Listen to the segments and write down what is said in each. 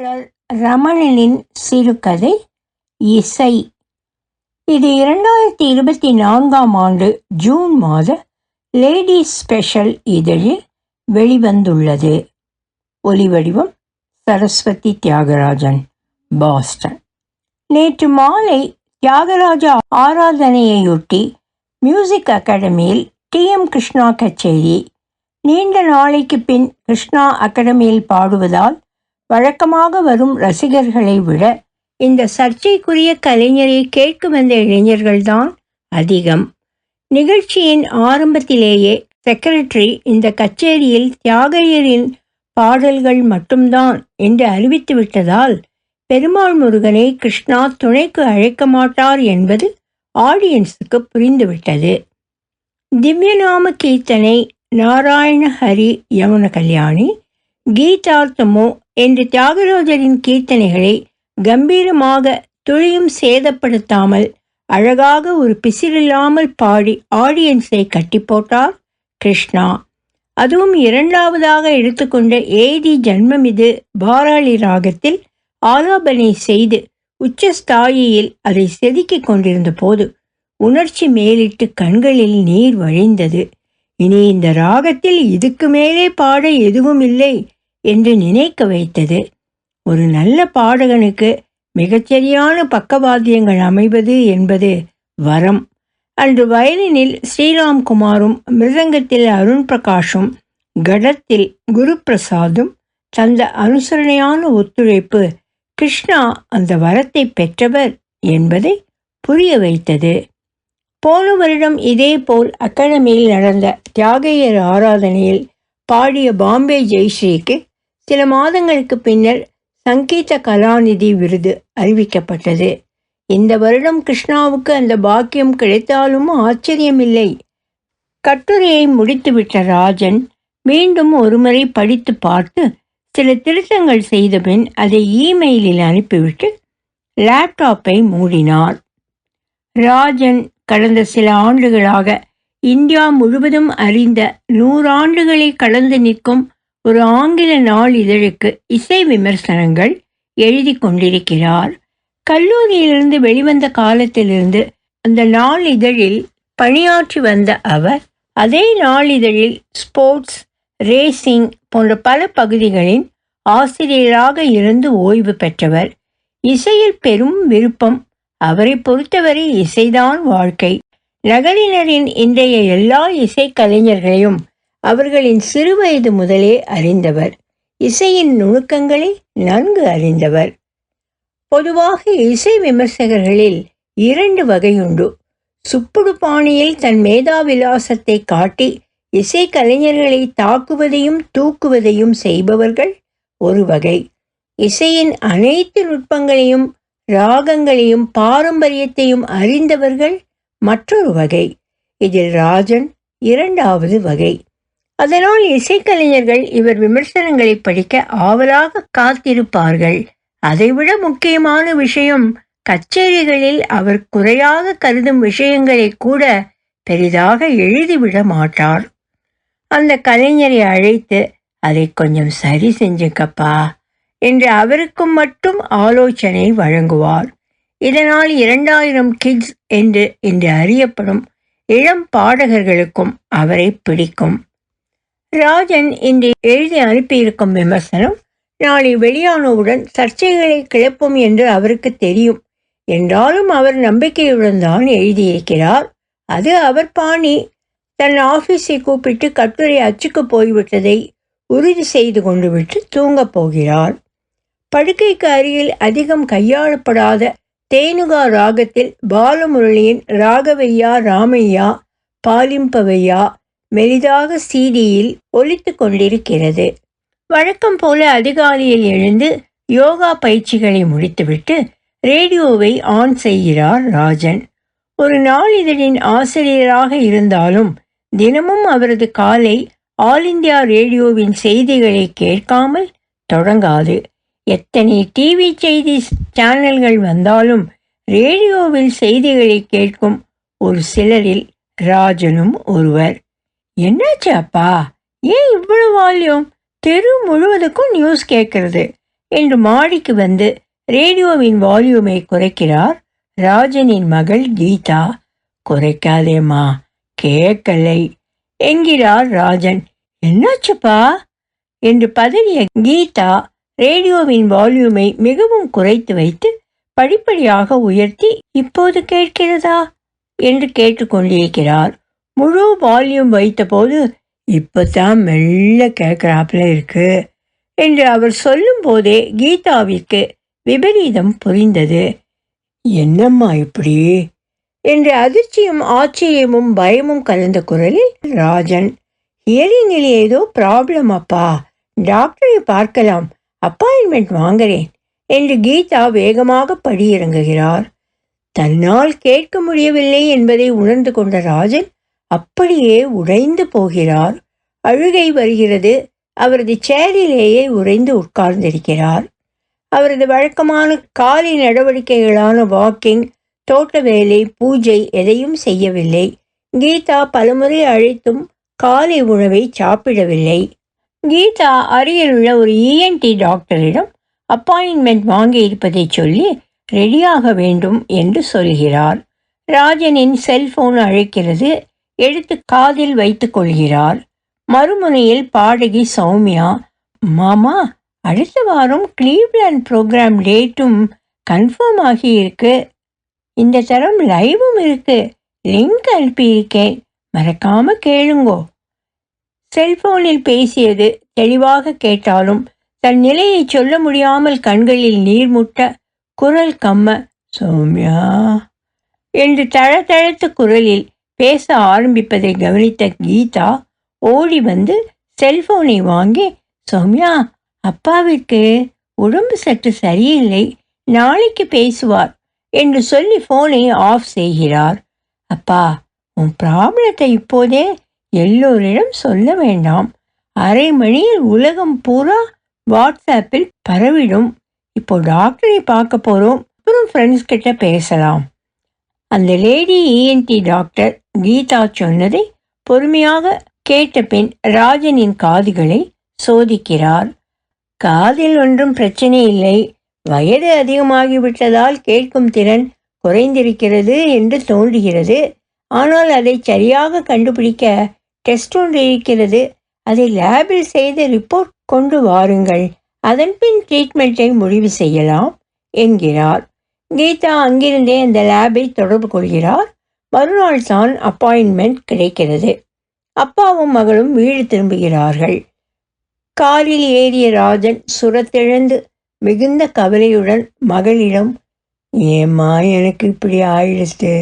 எழுத்தாளர் ரமணனின் சிறுகதை இசை. இது இரண்டாயிரத்தி இருபத்தி நான்காம் ஆண்டு ஜூன் மாத லேடி ஸ்பெஷல் இதழில் வெளிவந்துள்ளது. ஒலிவடிவம் சரஸ்வதி தியாகராஜன் பாஸ்டன். நேற்று மாலை தியாகராஜா ஆராதனையையொட்டி மியூசிக் அகாடமியில் டி. எம். கிருஷ்ணா கச்சேரி நீண்ட நாளைக்கு பின் கிருஷ்ணா அகாடமியில் பாடுவதால் வழக்கமாக வரும் ரசிகர்களை விட இந்த சர்ச்சைக்குரிய கலைஞரை கேட்க வந்த இளைஞர்கள்தான் அதிகம். நிகழ்ச்சியின் ஆரம்பத்திலேயே செக்ரட்டரி இந்த கச்சேரியில் தியாகையரின் பாடல்கள் மட்டும்தான் என்று அறிவித்து விட்டதால் பெருமாள் முருகனை கிருஷ்ணா துணைக்கு அழைக்க மாட்டார் என்பது ஆடியன்ஸுக்கு புரிந்துவிட்டது திவ்யநாம கீர்த்தனை நாராயண ஹரி யமுன கல்யாணி கீதார்த்தமோ என்று தியாகராஜரின் கீர்த்தனைகளை கம்பீரமாக துளியும் சேதப்படுத்தாமல் அழகாக ஒரு பிசிறில்லாமல் பாடி ஆடியன்ஸை கட்டி போட்டார் கிருஷ்ணா. அதுவும் இரண்டாவதாக எடுத்துக்கொண்ட ஏடி ஜன்மமிது பாராளி ராகத்தில் ஆலாபனை செய்து உச்சஸ்தாயியில் அதை செதுக்கிக் கொண்டிருந்த போது உணர்ச்சி மேலிட்டு கண்களில் நீர் வழிந்தது. இனி இந்த ராகத்தில் இதுக்கு மேலே பாட எதுவும் இல்லை. என்று நினைக்க வைத்தது. ஒரு நல்ல பாடகனுக்கு மிகச்சரியான பக்கவாத்தியங்கள் அமைவது என்பது வரம். அன்று வயலினில் ஸ்ரீராம் குமாரும் மிருதங்கத்தில் அருண் பிரகாஷும் கடத்தில் குரு பிரசாதும் தந்த அனுசரணையான ஒத்துழைப்பு கிருஷ்ணா அந்த வரத்தை பெற்றவர் என்பதை புரிய வைத்தது. போன வருடம் இதேபோல் அகாடமியில் நடந்த தியாகையர் ஆராதனையில் பாடிய பாம்பே ஜெய்ஸ்ரீக்கு சில மாதங்களுக்கு பின்னர் சங்கீத கலாநிதி விருது அறிவிக்கப்பட்டது. இந்த வருடம் கிருஷ்ணாவுக்கு அந்த பாக்கியம் கிடைத்தாலும் ஆச்சரியமில்லை. கட்டுரையை முடித்துவிட்ட ராஜன் மீண்டும் ஒருமுறை படித்து பார்த்து சில திருத்தங்கள் செய்தபின் அதை இமெயிலில் அனுப்பிவிட்டு லேப்டாப்பை மூடினார் ராஜன் கடந்த சில ஆண்டுகளாக இந்தியா முழுவதும் அறிந்த நூறாண்டுகளை கடந்து நிற்கும் ஒரு ஆங்கில நாளிதழுக்கு இசை விமர்சனங்கள் எழுதி கொண்டிருக்கிறார். கல்லூரியிலிருந்து வெளிவந்த காலத்திலிருந்து அந்த நாளிதழில் பணியாற்றி வந்த அவர் அதே நாளிதழில் ஸ்போர்ட்ஸ் ரேசிங் போன்ற பல பகுதிகளின் ஆசிரியராக இருந்து ஓய்வு பெற்றவர். இசையில் பெரும் விருப்பம் அவரை பொறுத்தவரை இசைதான் வாழ்க்கை. நகரினரின் இன்றைய எல்லா இசை கலைஞர்களையும் அவர்களின் சிறுவயது முதலே அறிந்தவர். இசையின் நுணுக்கங்களை நன்கு அறிந்தவர். பொதுவாக இசை விமர்சகர்களில் இரண்டு வகையுண்டு. சுப்புடு பாணியில் தன் மேதாவிலாசத்தை காட்டி இசை கலைஞர்களை தாக்குவதையும் தூக்குவதையும் செய்பவர்கள் ஒரு வகை. இசையின் அனைத்து நுட்பங்களையும் ராகங்களையும் பாரம்பரியத்தையும் அறிந்தவர்கள் மற்றொரு வகை. இதில் ராஜன் இரண்டாவது வகை. அதனால் இசைக்கலைஞர்கள் இவர் விமர்சனங்களை படிக்க ஆவலாக காத்திருப்பார்கள். அதைவிட முக்கியமான விஷயம் கச்சேரிகளில் அவர் குறையாக கருதும் விஷயங்களை கூட பெரிதாக எழுதிவிட மாட்டார். அந்த கலைஞரை அழைத்து அதை கொஞ்சம் சரி செஞ்சுக்கப்பா என்று அவருக்கும் மட்டும் ஆலோசனை வழங்குவார். இதனால் இரண்டாயிரம் கிட்ஸ் என்று இன்று அறியப்படும் இளம் பாடகர்களுக்கும் அவரை பிடிக்கும். ராஜன் இன்று எழுதி அனுப்பியிருக்கும் விமர்சனம் நாளை வெளியானவுடன் சர்ச்சைகளை கிளப்பும் என்று அவருக்கு தெரியும். என்றாலும் அவர் நம்பிக்கையுடன் தான் எழுதியிருக்கிறார். அது அவர் பாணி. தன் ஆபீஸை கூப்பிட்டு கட்டுரை அச்சுக்கு போய்விட்டதை உறுதி செய்து கொண்டு விட்டு தூங்கப் போகிறார். படுக்கைக்கு அருகில் அதிகம் கையாளப்படாத தேனுகா ராகத்தில் பாலமுரளியின் ராகவையா ராமையா பாலிம்பவையா மெலிதாக சீடியில் ஒலித்து கொண்டிருக்கிறது. வழக்கம் போல அதிகாலையில் எழுந்து யோகா பயிற்சிகளை முடித்துவிட்டு ரேடியோவை ஆன் செய்கிறார் ராஜன். ஒரு நாளிதழின் ஆசிரியராக இருந்தாலும் தினமும் அவரது காலை ஆல் இந்தியா ரேடியோவின் செய்திகளை கேட்காமல் தொடங்காது. எத்தனை டிவி செய்தி சேனல்கள் வந்தாலும் ரேடியோவில் செய்திகளை கேட்கும் ஒரு சிலரில் ராஜனும் ஒருவர். என்னாச்சு அப்பா? ஏன் இவ்வளவு வால்யூம்? தெரு முழுவதுக்கும் நியூஸ் கேட்கறது என்று மாடிக்கு வந்து ரேடியோவின் வால்யூமை குறைக்கிறார் ராஜனின் மகள் கீதா. குறைக்காதேம்மா கேட்கலை. என்கிறார் ராஜன். என்னாச்சுப்பா? என்று பதறிய கீதா ரேடியோவின் வால்யூமை மிகவும் குறைத்து வைத்து படிப்படியாக உயர்த்தி இப்போது கேட்கிறதா? என்று கேட்டுக்கொண்டிருக்கிறார் முழு வால்யூம் வைத்தபோது இப்போதான் மெல்ல கேட்குறாப்புல இருக்கு என்று அவர் சொல்லும் போதே கீதாவிற்கு விபரீதம் புரிந்தது. என்னம்மா இப்படி? என்று அதிர்ச்சியும் ஆச்சரியமும் பயமும் கலந்த குரலில் ராஜன் ஹியரிங்கில் ஏதோ ப்ராப்ளம் அப்பா. டாக்டரை பார்க்கலாம். அப்பாயின்மெண்ட் வாங்குறேன் என்று கீதா வேகமாக படியிறங்குகிறார். தன்னால் கேட்க முடியவில்லை என்பதை உணர்ந்து கொண்ட ராஜன் அப்படியே உடைந்து போகிறார். அழுகை வருகிறது. அவரது சேரிலேயே உறைந்து உட்கார்ந்திருக்கிறார். அவரது வழக்கமான காலை நடவடிக்கைகளான வாக்கிங் தோட்ட வேலை பூஜை எதையும் செய்யவில்லை. கீதா பலமுறை அழைத்தும் காலை உணவை சாப்பிடவில்லை. கீதா அருகில் உள்ள ஒரு இஎன்டி டாக்டரிடம் அப்பாயின்மெண்ட் வாங்கி இருப்பதை சொல்லி ரெடியாக வேண்டும் என்று சொல்கிறார். ராஜனின் செல்போன் அழைக்கிறது. எடுத்து காதில் வைத்துக் கொள்கிறார் மறுமுனையில் பாடகி சௌமியா மாமா அடுத்த வாரம் கிளீவ்லேண்ட் ப்ரோக்ராம் டேட்டும் கன்ஃபார்ம் ஆகியிருக்கு. இந்த தரம் லைவும் இருக்கு. லிங்க் அனுப்பியிருக்கேன். மறக்காம கேளுங்கோ. செல்போனில் பேசியது தெளிவாக கேட்டாலும் தன் நிலையை சொல்ல முடியாமல் கண்களில் நீர் முட்ட குரல் கம்ம சௌமியா என்று தழத்தழத்த குரலில் பேச ஆரம்பிப்பதை கவனித்த கீதா ஓடி வந்து செல்போனை வாங்கி சௌமியா அப்பாவிற்கு உடம்பு சற்று சரியில்லை நாளைக்கு பேசுவார் என்று சொல்லி ஃபோனை ஆஃப் செய்கிறார். அப்பா உன் ப்ராப்ளத்தை இப்போதே எல்லோரிடம் சொல்ல வேண்டாம். அரை மணியில் உலகம் பூரா வாட்ஸ்அப்பில் பரவிடும். இப்போ டாக்டரை பார்க்க போகிறோம் அப்புறம் ஃப்ரெண்ட்ஸ் கிட்ட பேசலாம். அந்த லேடி இஎன்டி டாக்டர் கீதா சொன்னதை பொறுமையாக கேட்ட பின் ராஜனின் காதுகளை சோதிக்கிறார். காதில் ஒன்றும் பிரச்சனை இல்லை. வயது அதிகமாகிவிட்டதால் கேட்கும் திறன் குறைந்திருக்கிறது என்று தோன்றுகிறது. ஆனால் அதை சரியாக கண்டுபிடிக்க டெஸ்ட் ஒன்று இருக்கிறது. அதை லேபில் செய்து ரிப்போர்ட் கொண்டு வாருங்கள். அதன்பின் ட்ரீட்மெண்ட்டை முடிவு செய்யலாம் என்கிறார். கீதா அங்கிருந்தே அந்த லேபை தொடர்பு கொள்கிறார். மறுநாள் தான் அப்பாயின்மெண்ட் கிடைக்கிறது. அப்பாவும் மகளும் வீடு திரும்புகிறார்கள். காரில் ஏறிய ராஜன் சுரத்திழந்து மிகுந்த கவலையுடன் மகளிடம் ஏம்மா எனக்கு இப்படி ஆயிடுச்சு.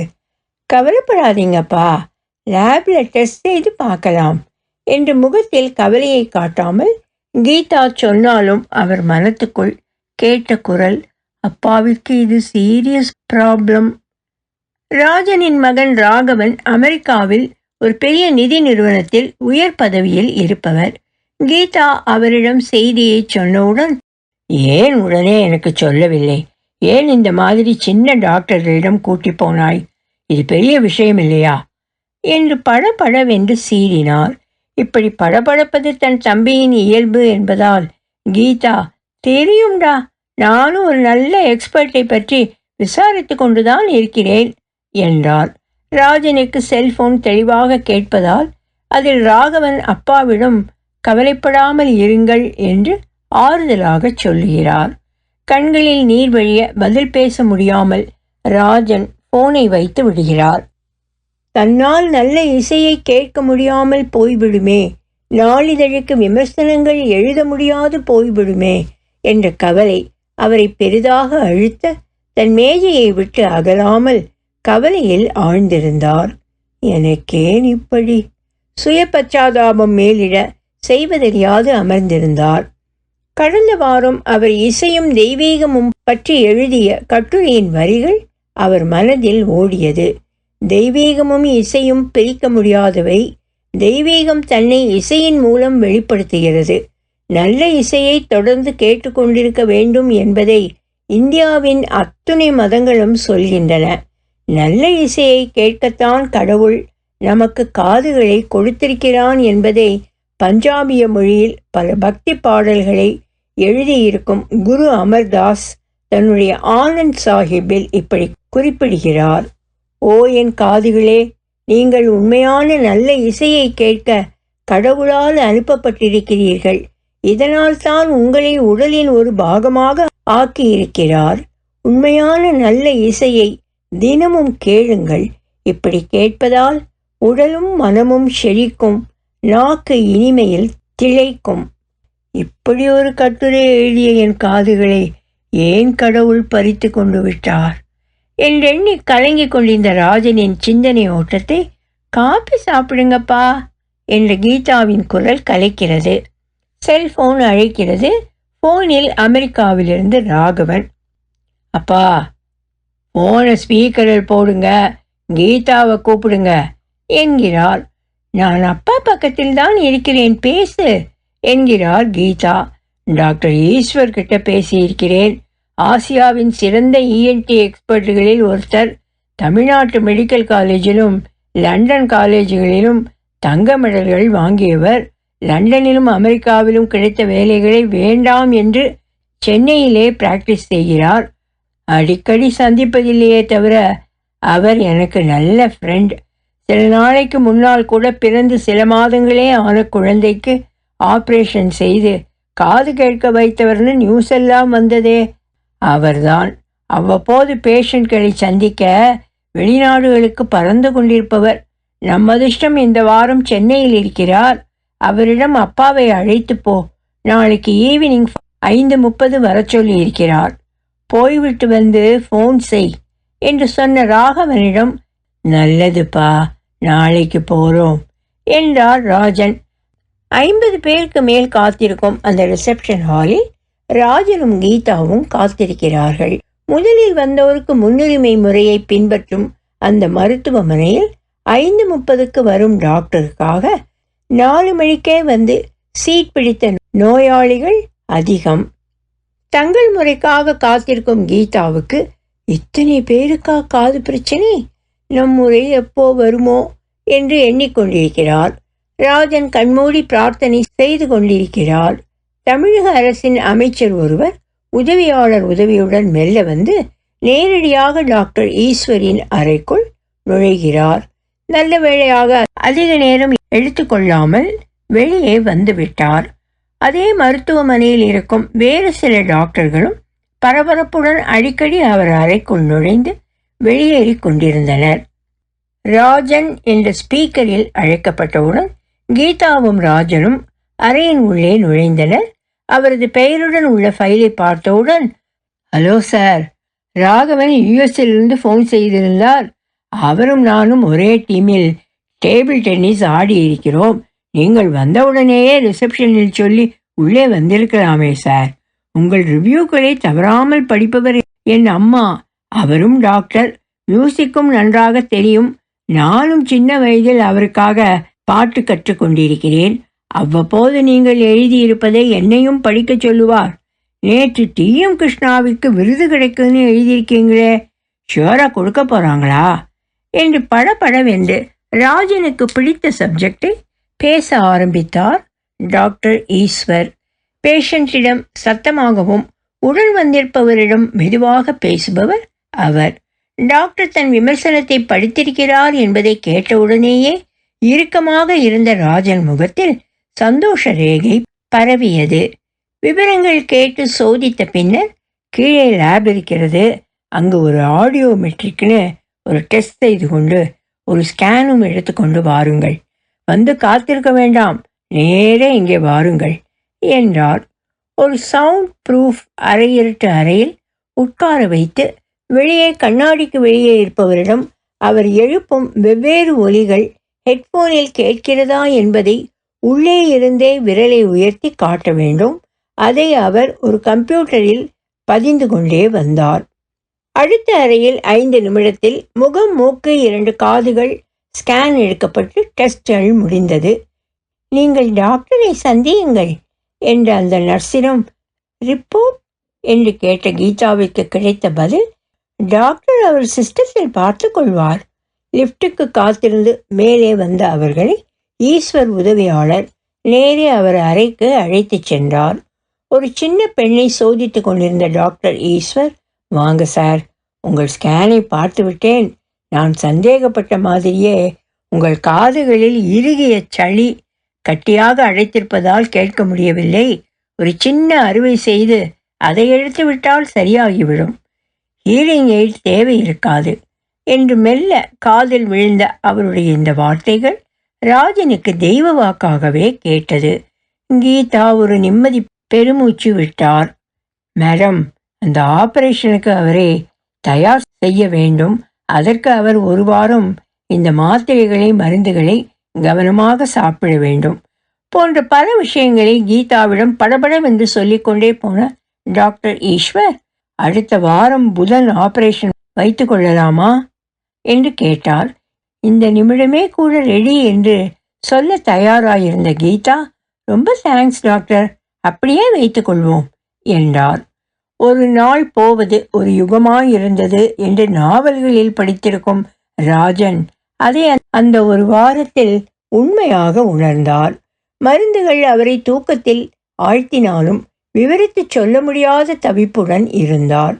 கவலைப்படாதீங்கப்பா. லேபில் டெஸ்ட் செய்து பார்க்கலாம் என்று முகத்தில் கவலையை காட்டாமல் கீதா சொன்னாலும் அவர் மனத்துக்குள் கேட்ட குரல் அப்பாவிற்கு இது சீரியஸ் ப்ராப்ளம் ராஜனின் மகன் ராகவன் அமெரிக்காவில் ஒரு பெரிய நிதி நிறுவனத்தில் உயர் பதவியில் இருப்பவர். கீதா அவரிடம் செய்தியை சொன்னவுடன் ஏன் உடனே எனக்கு சொல்லவில்லை? ஏன் இந்த மாதிரி சின்ன டாக்டர்களிடம் கூட்டி போனாய்? இது பெரிய விஷயம் இல்லையா? என்று படபடவென்று சீறினார். இப்படி படபடப்பது தன் தம்பியின் இயல்பு என்பதால் கீதா தெரியும்டா நானும் ஒரு நல்ல எக்ஸ்பர்ட்டை பற்றி விசாரித்து கொண்டுதான் இருக்கிறேன் என்றார் ராஜனுக்கு செல்போன் தெளிவாக கேட்பதால் அதில் ராகவன் அப்பாவிடம் கவலைப்படாமல் இருங்கள் என்று ஆறுதலாக சொல்லுகிறார் கண்களில் நீர் வழிய பதில் பேச முடியாமல் ராஜன் போனை வைத்து விடுகிறார். தன்னால் நல்ல இசையை கேட்க முடியாமல் போய்விடுமே நாளிதழுக்கு விமர்சனங்கள் எழுத முடியாது போய்விடுமே என்ற கவலை அவரை பெரிதாக அழுத்த தன் மேஜையை விட்டு அகலாமல் கவலையில் ஆழ்ந்திருந்தார். எனக்கேன் இப்படி. சுய பச்சாதாபம் மேலிட செய்வதறியாது அமர்ந்திருந்தார். கடந்த வாரம் அவர் இசையும் தெய்வீகமும் பற்றி எழுதிய கட்டுரையின் வரிகள் அவர் மனதில் ஓடியது. தெய்வீகமும் இசையும் பிரிக்க முடியாதவை தெய்வீகம் தன்னை இசையின் மூலம் வெளிப்படுத்துகிறது. நல்ல இசையை தொடர்ந்து கேட்டுக்கொண்டிருக்க வேண்டும் என்பதை இந்தியாவின் அத்துணை மதங்களும் சொல்கின்றன. நல்ல இசையை கேட்கத்தான் கடவுள் நமக்கு காதுகளை கொடுத்திருக்கிறான் என்பதை பஞ்சாபிய மொழியில் பல பக்தி பாடல்களை எழுதியிருக்கும் குரு அமர்தாஸ் தன்னுடைய ஆனந்த் சாஹிப்பில் இப்படி குறிப்பிடுகிறார். ஓ என் காதுகளே நீங்கள் உண்மையான நல்ல இசையை கேட்க கடவுளால் அனுப்பப்பட்டிருக்கிறீர்கள். இதனால் தான் உங்களை உடலின் ஒரு பாகமாக ஆக்கியிருக்கிறார். உண்மையான நல்ல இசையை தினமும் கேளுங்கள். இப்படி கேட்பதால் உடலும் மனமும் செழிக்கும். நாக்கு இனிமையில் திளைக்கும். இப்படி ஒரு கட்டுரை எழுதிய என் காதுகளை ஏன் கடவுள் பறித்து கொண்டு விட்டார்? என்றெண்ணி கலங்கிக் கொண்டிருந்த ராஜனின் சிந்தனை ஓட்டத்தை காப்பி சாப்பிடுங்கப்பா என்ற கீதாவின் குரல் கலைக்கிறது. செல்போன் அழைக்கிறது. போனில் அமெரிக்காவிலிருந்து ராகவன். அப்பா போனை ஸ்பீக்கரில் போடுங்க. கீதாவை கூப்பிடுங்க என்கிறார் நான் அப்பா பக்கத்தில் தான் இருக்கிறேன் பேசு என்கிறார் கீதா. டாக்டர் ஈஸ்வர் கிட்ட பேசியிருக்கிறேன். ஆசியாவின் சிறந்த இஎன்டி எக்ஸ்பர்ட்டுகளில் ஒருத்தர். தமிழ்நாட்டு மெடிக்கல் காலேஜிலும் லண்டன் காலேஜுகளிலும் தங்க மெடல்கள் வாங்கியவர். லண்டனிலும் அமெரிக்காவிலும் கிடைத்த வேலைகளை வேண்டாம் என்று சென்னையிலே பிராக்டிஸ் செய்கிறார். அடிக்கடி சந்திப்பதில்லையே தவிர அவர் எனக்கு நல்ல ஃப்ரெண்ட் சில நாளைக்கு முன்னால் கூட பிறந்து சில மாதங்களே ஆன குழந்தைக்கு ஆப்ரேஷன் செய்து காது கேட்க வைத்தவர்னு நியூஸ் எல்லாம் வந்ததே. அவர்தான். அவ்வப்போது பேஷண்ட்களை சந்திக்க வெளிநாடுகளுக்கு பறந்து கொண்டிருப்பவர். நம்ம அதிர்ஷ்டம் இந்த வாரம் சென்னையில் இருக்கிறார். அவரிடம் அப்பாவை அழைத்து போ. நாளைக்கு ஈவினிங் ஐந்து முப்பது வர சொல்லி இருக்கிறார் போய்விட்டு வந்து ஃபோன் செய் என்று சொன்ன ராகவனிடம் நல்லதுப்பா நாளைக்கு போகிறோம் என்றார் ராஜன். ஐம்பது பேருக்கு மேல் காத்திருக்கும் அந்த ரிசப்ஷன் ஹாலில் ராஜனும் கீதாவும் காத்திருக்கிறார்கள். முதலில் வந்தோருக்கு முன்னுரிமை முறையை பின்பற்றும் அந்த மருத்துவமனையில் ஐந்து முப்பதுக்கு வரும் டாக்டருக்காக நாலு மணிக்கே வந்து சீட் பிடித்த நோயாளிகள் அதிகம். தங்கள் முறைக்காக காத்திருக்கும் கீதாவுக்கு இத்தனை பேருக்கா காது பிரச்சனை? நம் முறை எப்போ வருமோ என்று எண்ணிக்கொண்டிருக்கிறார் ராஜன் கண்மூடி பிரார்த்தனை செய்து கொண்டிருக்கிறார் தமிழக அரசின் அமைச்சர் ஒருவர் உதவியாளர் உதவியுடன் மெல்ல வந்து நேரடியாக டாக்டர் ஈஸ்வரின் அறைக்குள் நுழைகிறார். நல்ல வேளையாக அதிக நேரம் எடுத்துக்கொள்ளாமல் வெளியே வந்துவிட்டார். அதே மருத்துவமனையில் இருக்கும் வேறு சில டாக்டர்களும் பரபரப்புடன் அடிக்கடி அவர் அறைக்குள் நுழைந்து வெளியேறி கொண்டிருந்தனர். ராஜன் என்ற ஸ்பீக்கரில் அழைக்கப்பட்டவுடன் கீதாவும் ராஜனும் அறையின் உள்ளே நுழைந்தனர். அவரது பெயருடன் உள்ள ஃபைலை பார்த்தவுடன் ஹலோ சார் ராகவன் யுஎஸ்ஸிலிருந்து ஃபோன் செய்திருந்தார். அவரும் நானும் ஒரே டீமில் டேபிள் டென்னிஸ் ஆடி இருக்கிறோம். நீங்கள் வந்தவுடனேயே ரிசப்ஷனில் சொல்லி உள்ளே வந்திருக்கலாமே சார். உங்கள் ரிவ்யூக்களை தவறாமல் படிப்பவர் என் அம்மா. அவரும் டாக்டர். மியூசிக்கும் நன்றாக தெரியும். நானும் சின்ன வயதில் அவருக்காக பாட்டு கற்றுக்கொண்டிருக்கிறேன் அவ்வப்போது நீங்கள் எழுதியிருப்பதை என்னையும் படிக்கச் சொல்லுவார். நேற்று டி. எம். கிருஷ்ணாவிற்கு விருது கிடைக்குதுன்னு எழுதியிருக்கீங்களே. ஷியோராக கொடுக்க போகிறாங்களா என்று படபடவென்று ராஜனுக்கு பிடித்த சப்ஜெக்டை பேச ஆரம்பித்தார் டாக்டர் ஈஸ்வர். பேஷண்டிடம் சத்தமாகவும் உடன் வந்திருப்பவரிடம் மெதுவாக பேசுபவர் அவர். டாக்டர் தன் விமர்சனத்தை படித்திருக்கிறார் என்பதை கேட்டவுடனேயே இறுக்கமாக இருந்த ராஜன் முகத்தில் சந்தோஷ ரேகை பரவியது. விவரங்கள் கேட்டு சோதித்த பின்னர் கீழே லேப் இருக்கிறது. அங்கு ஒரு ஆடியோ மெட்ரிக்னு ஒரு டெஸ்ட் செய்து கொண்டு ஒரு ஸ்கேனும் எடுத்துக்கொண்டு வாருங்கள். வந்து காத்திருக்க வேண்டாம். நேரே இங்கே வாருங்கள். என்றார். ஒரு சவுண்ட் ப்ரூஃப் அறையிருட்டு அறையில் உட்கார வைத்து வெளியே கண்ணாடிக்கு வெளியே இருப்பவரிடம் அவர் எழுப்பும் வெவ்வேறு ஒலிகள் ஹெட்போனில் கேட்கிறதா என்பதை உள்ளே இருந்தே விரலை உயர்த்தி காட்ட வேண்டும். அதை அவர் ஒரு கம்ப்யூட்டரில் பதிந்து கொண்டே வந்தார். அடுத்த அறையில் ஐந்து நிமிடத்தில் முகம் மூக்கு இரண்டு காதுகள் ஸ்கேன் எடுக்கப்பட்டு டெஸ்ட்கள் முடிந்தது. நீங்கள் டாக்டரை சந்தியுங்கள் என்ற அந்த நர்ஸிடம் ரிப்போர்ட் என்று கேட்ட கீதாவிற்கு கிடைத்த பதில் டாக்டர் அவர் சிஸ்டத்தில் பார்த்து கொள்வார். லிப்டுக்கு காத்திருந்து மேலே வந்த அவர்களை ஈஸ்வர் உதவியாளர் நேரே அவர் அறைக்கு அழைத்துச் சென்றார். ஒரு சின்ன பெண்ணை சோதித்துக் கொண்டிருந்த டாக்டர் ஈஸ்வர் வாங்க சார் உங்கள் ஸ்கேனை பார்த்துவிட்டேன். நான் சந்தேகப்பட்ட மாதிரியே உங்கள் காதுகளில் இறுகிய சளி கட்டியாக அழைத்திருப்பதால் கேட்க முடியவில்லை. ஒரு சின்ன அறுவை செய்து அதை எடுத்து விட்டால் சரியாகிவிடும். ஹீலிங் எய்ட் தேவை இருக்காது என்று மெல்ல காதில் விழுந்த அவருடைய இந்த வார்த்தைகள் ராஜனுக்கு தெய்வ வாக்காகவே கேட்டது. கீதா ஒரு நிம்மதி பெருமூச்சு விட்டார். மேடம் அந்த ஆபரேஷனுக்கு அவரே தயார் செய்ய வேண்டும். அதற்கு அவர் ஒரு வாரம் இந்த மாத்திரைகளை மருந்துகளை கவனமாக சாப்பிட வேண்டும். போன்ற பல விஷயங்களை கீதாவிடம் படபடவென்று சொல்லிக்கொண்டே போன டாக்டர் ஈஸ்வர் அடுத்த வாரம் புதன் ஆபரேஷன் வைத்து கொள்ளலாமா என்று கேட்டார். இந்த நிமிடமே கூட ரெடி என்று சொல்ல தயாராயிருந்த கீதா ரொம்ப தேங்க்ஸ் டாக்டர் அப்படியே வைத்துக்கொள்வோம் என்றார். ஒரு நாள் போவது ஒரு யுகமாயிருந்தது என்று நாவல்களில் படித்திருக்கும் ராஜன் அதை அந்த ஒரு வாரத்தில் உண்மையாக உணர்ந்தார். மருந்துகள் அவரை தூக்கத்தில் ஆழ்த்தினாலும் விவரித்து சொல்ல முடியாத தவிப்புடன் இருந்தார்.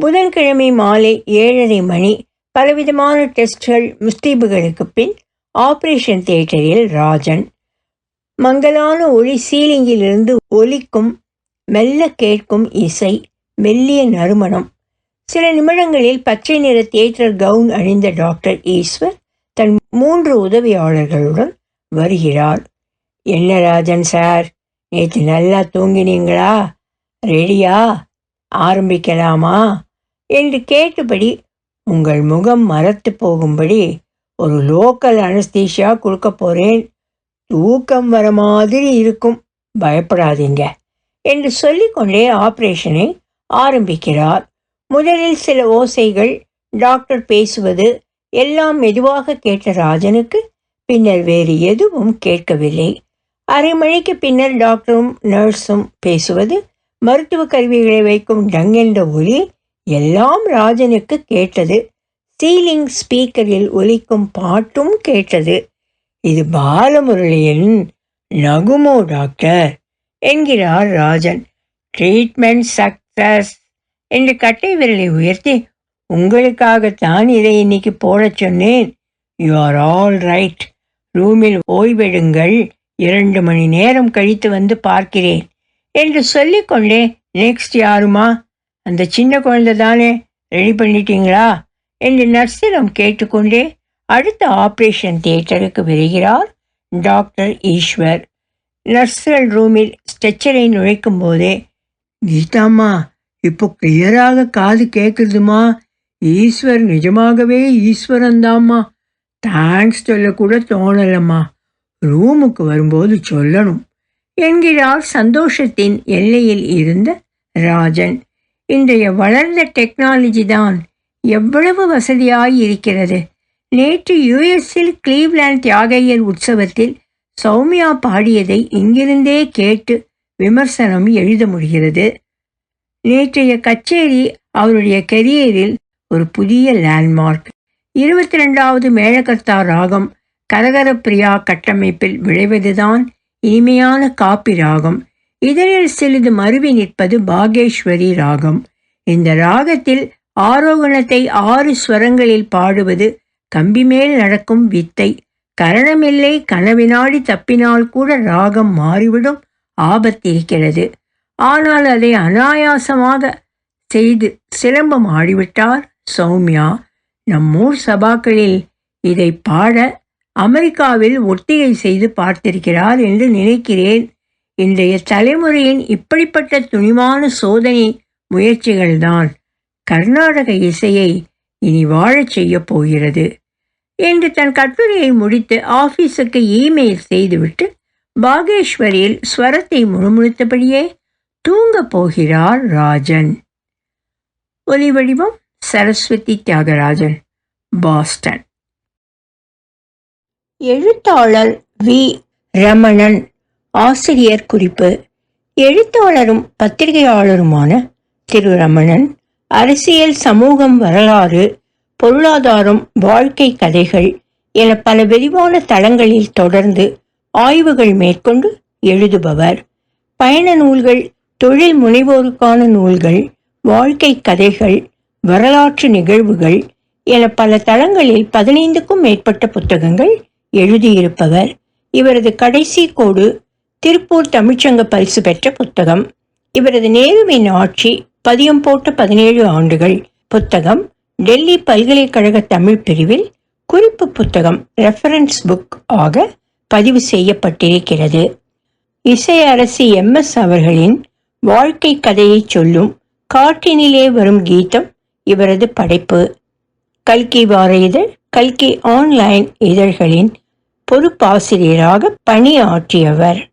புதன்கிழமை மாலை ஏழரை மணி பலவிதமான டெஸ்ட்கள் முஸ்தீபுகளுக்கு பின் ஆபரேஷன் தியேட்டரில் ராஜன். மங்கலான ஒளி சீலிங்கிலிருந்து ஒலிக்கும் மெல்ல கேட்கும் இசை மெல்லிய நறுமணம். சில நிமிடங்களில் பச்சை நிற தியேட்டர் கவுன் அணிந்த டாக்டர் ஈஸ்வர் தன் மூன்று உதவியாளர்களுடன் வருகிறார். என்ன ராஜன் சார் நேற்று நல்லா தூங்கினீங்களா? ரெடியா? ஆரம்பிக்கலாமா? என்று கேட்டபடி உங்கள் முகம் மரத்து போகும்படி ஒரு லோக்கல் அனஸ்தீஷியா கொடுக்க போகிறேன் தூக்கம் வர மாதிரி இருக்கும். பயப்படாதீங்க என்று சொல்லிக்கொண்டே ஆப்ரேஷனை ஆரம்பிக்கிறார். முதலில் சில ஓசைகள் டாக்டர் பேசுவது எல்லாம் மெதுவாக கேட்ட ராஜனுக்கு பின்னர் வேறு எதுவும் கேட்கவில்லை. அரை மணிக்கு பின்னர் டாக்டரும் நர்ஸும் பேசுவது மருத்துவ கருவிகளை வைக்கும் டங் என்ற ஒலி எல்லாம் ராஜனுக்கு கேட்டது. சீலிங் ஸ்பீக்கரில் ஒலிக்கும் பாட்டும் கேட்டது. இது பாலமுரளியின் நகுமோ டாக்டர் என்கிறார் ராஜன். ட்ரீட்மெண்ட் சக்சஸ் என்று கட்டை விரலை உயர்த்தி உங்களுக்காகத்தான் இதை இன்னைக்கு போடச் சொன்னேன். யூ ஆர் ஆல் ரைட் ரூமில் ஓய்வெடுங்கள். இரண்டு மணி நேரம் கழித்து வந்து பார்க்கிறேன் என்று சொல்லிக்கொண்டே நெக்ஸ்ட் யாருமா? அந்த சின்ன குழந்தை தானே? ரெடி பண்ணிட்டீங்களா? என்று நர்ஸிடம் கேட்டுக்கொண்டே அடுத்த ஆப்ரேஷன் தியேட்டருக்கு வருகிறார் டாக்டர் ஈஸ்வர். நர்ஸ்கள் ரூமில் ஸ்ட்ரெச்சரை நுழைக்கும் போதே கீதாம்மா இப்போ கிளியராக காது கேட்குறதுமா ஈஸ்வர் நிஜமாகவே ஈஸ்வரன் தாம்மா தேங்க்ஸ் சொல்லக்கூட தோணலம்மா. ரூமுக்கு வரும்போது சொல்லணும். என்கிறார் சந்தோஷத்தின் எல்லையில் இருந்த ராஜன். இன்றைய வளர்ந்த டெக்னாலஜி தான் எவ்வளவு வசதியாய் இருக்கிறது. நேற்று யுஎஸ்ஸில் கிளீவ்லாண்ட் தியாகையர் உற்சவத்தில் சௌமியா பாடியதை இங்கிருந்தே கேட்டு விமர்சனம் எழுத முடிகிறது. நேற்றைய கச்சேரி அவருடைய கெரியரில் ஒரு புதிய லேண்ட்மார்க் இருபத்தி ரெண்டாவது மேலகர்த்தா ராகம் கரகர பிரியா கட்டமைப்பில் விளைவதுதான் இனிமையான காப்பி ராகம். இதனில் சிறிது மருவி நிற்பது பாகேஸ்வரி ராகம். இந்த ராகத்தில் ஆரோகணத்தை ஆறு ஸ்வரங்களில் பாடுவது கம்பி மேல் நடக்கும் வித்தை. கரணமில்லை கனவினாடி தப்பினால் கூட ராகம் மாறிவிடும். ஆபத்திருக்கிறது ஆனால் அதை அனாயாசமாக செய்து சிலம்பம் ஆடிவிட்டார் சௌமியா. நம்மூர் சபாக்களில் இதை பாட அமெரிக்காவில் ஒத்திகை செய்து பார்த்திருக்கிறார் என்று நினைக்கிறேன். இன்றைய தலைமுறையின் இப்படிப்பட்ட துணிவான சோதனை முயற்சிகள்தான் கர்நாடக இசையை இனி வாழச் செய்ய போகிறது. என்று தன் கட்டுரையை முடித்து ஆஃபீஸுக்கு இமெயில் செய்துவிட்டு பாகேஸ்வரியில் ஸ்வரத்தை முழுமுழுத்தபடியே தூங்கப் போகிறார் ராஜன். ஒலி வடிவம் சரஸ்வதி தியாகராஜன் பாஸ்டன். எழுத்தாளர் வி. ரமணன். ஆசிரியர் குறிப்பு. எழுத்தாளரும் பத்திரிகையாளருமான திரு ரமணன் அரசியல் சமூகம் வரலாறு பொருளாதாரம் வாழ்க்கை கதைகள் என பல விரிவான தளங்களில் தொடர்ந்து ஆய்வுகள் மேற்கொண்டு எழுதுபவர். பயண நூல்கள் தொழில் முனைவோருக்கான நூல்கள் வாழ்க்கை கதைகள் வரலாற்று நிகழ்வுகள் என பல தளங்களில் பதினைந்துக்கும் மேற்பட்ட புத்தகங்கள் எழுதியிருப்பவர். இவரது கடைசி கோடு திருப்பூர் தமிழ்ச்சங்க பரிசு பெற்ற புத்தகம். இவரது நேருவின் ஆட்சி பதியம் போட்ட பதினேழு ஆண்டுகள். புத்தகம் டெல்லி பல்கலைக்கழக தமிழ் பிரிவில் குறிப்பு புத்தகம் ரெஃபரன்ஸ் புக் ஆக பதிவு செய்யப்பட்டிருக்கிறது. இசையரசி எம். எஸ். அவர்களின் வாழ்க்கை கதையை சொல்லும் காட்டினிலே வரும் கீதம் இவரது படைப்பு. கல்கி வார இதழ் கல்கி ஆன்லைன் இதழ்களின் பொறுப்பாசிரியராக பணியாற்றியவர்.